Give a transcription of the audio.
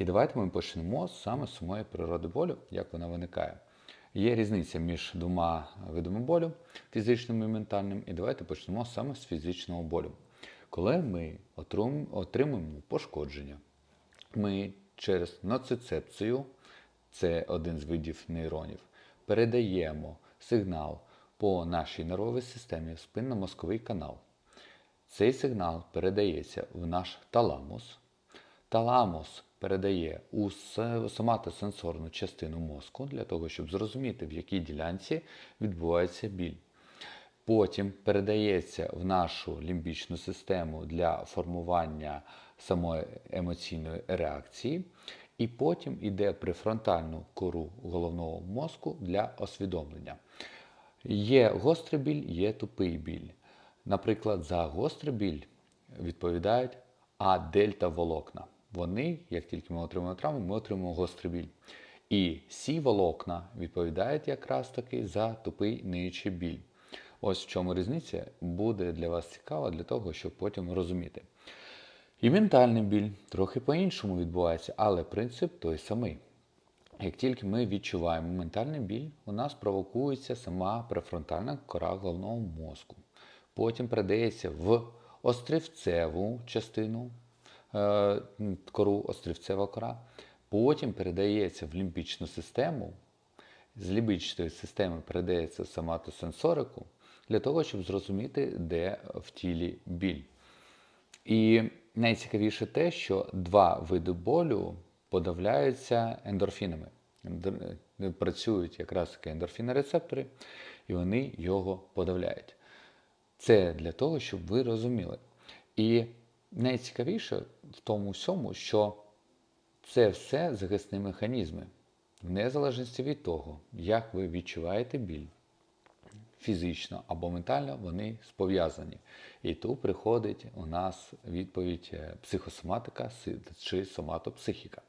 І давайте ми почнемо саме з самої природи болю, як вона виникає. Є різниця між двома видами болю фізичним і ментальним, і давайте почнемо саме з фізичного болю. Коли ми отримуємо пошкодження, ми через ноцицепцію, це один з видів нейронів, передаємо сигнал по нашій нервовій системі в спинномозковий канал. Цей сигнал передається в наш таламус. Таламус передає у соматосенсорну частину мозку для того, щоб зрозуміти, в якій ділянці відбувається біль. Потім передається в нашу лімбічну систему для формування самої емоційної реакції, і потім йде префронтальну кору головного мозку для освідомлення. Є гострий біль, є тупий біль. Наприклад, за гострий біль відповідають А-дельта волокна. Вони, як тільки ми отримуємо травму, ми отримуємо гострий біль. І сі волокна відповідають якраз таки за тупий ниючий біль. Ось в чому різниця буде для вас цікава для того, щоб потім розуміти. І ментальний біль трохи по-іншому відбувається, але принцип той самий. Як тільки ми відчуваємо ментальний біль, у нас провокується сама префронтальна кора головного мозку. Потім передається в острівцеву частину кору, острівцева кора. Потім передається в лімбічну систему. З лімбічної системи передається соматосенсорику для того, щоб зрозуміти, де в тілі біль. І найцікавіше те, що два види болю подавляються ендорфінами. Е, Працюють якраз таки ендорфінорецептори, і вони його подавляють. Це для того, щоб ви розуміли. І найцікавіше в тому всьому, що це все захисні механізми, в незалежності від того, як ви відчуваєте біль фізично або ментально, вони спов'язані. І тут приходить у нас відповідь е, психосоматика чи соматопсихіка.